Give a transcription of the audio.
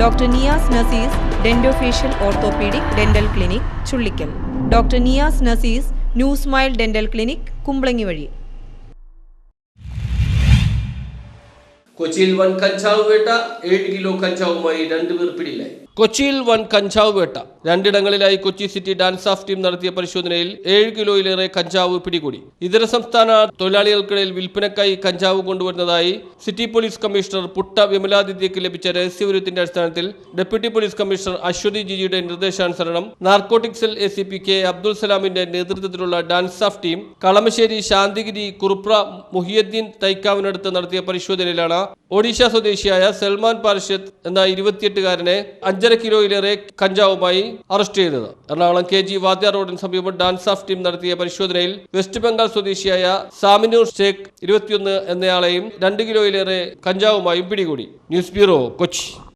Doctor Niyas Nasees dentofacial orthopaedic dental clinic Chullikkal. Doctor Niyas Nasees new smile dental clinic Kumbalangi വഴി. കൊച്ചിയിൽ വൻ കഞ്ചാവ് വേട്ട ഏഴ് കിലോ കഞ്ചാവുമായി രണ്ടുപേർ പിടിയിലായി. കൊച്ചിയിൽ വൻ കഞ്ചാവ് വേട്ട രണ്ടിടങ്ങളിലായി Kochi city DANSAF team നടത്തിയ പരിശോധനയിൽ ഏഴ് കിലോയിലേറെ കഞ്ചാവ് പിടികൂടി. ഇതര സംസ്ഥാന തൊഴിലാളികൾക്കിടയിൽ വിൽപ്പനക്കായി കഞ്ചാവ് കൊണ്ടുവരുന്നതായി സിറ്റി പോലീസ് കമ്മീഷണർ പുട്ട വിമലാദിത്യക്ക് ലഭിച്ച രഹസ്യവിവരത്തിന്റെ അടിസ്ഥാനത്തിൽ ഡെപ്യൂട്ടി പോലീസ് കമ്മീഷണർ അശ്വതി ജിജിയുടെ നിർദ്ദേശാനുസരണം narcotic cell A C P K Abdul സലാമിന്റെ നേതൃത്വത്തിലുള്ള DANSAF team Kalamassery Santhigiri Kurupra Muhiyuddin തൈക്കാവിനടുത്ത് നടത്തിയ പരിശോധനയിലാണ് ഒഡീഷ സ്വദേശിയായ സൽമാൻ പാർഷത്ത് എന്ന ഇരുപത്തിയെട്ടുകാരനെ അഞ്ചര കിലോയിലേറെ കഞ്ചാവുമായി അറസ്റ്റ് ചെയ്തത്. എറണാകുളം കെ ജി വാദ്യ റോഡിന് സമീപം ഡാൻസ് ഓഫ് ടീം നടത്തിയ പരിശോധനയിൽ വെസ്റ്റ് ബംഗാൾ സ്വദേശിയായ സാമിനൂർ ഷേഖ് ഇരുപത്തിയൊന്ന് എന്നയാളെയും രണ്ട് കിലോയിലേറെ കഞ്ചാവുമായും പിടികൂടി. News bureau Kochi.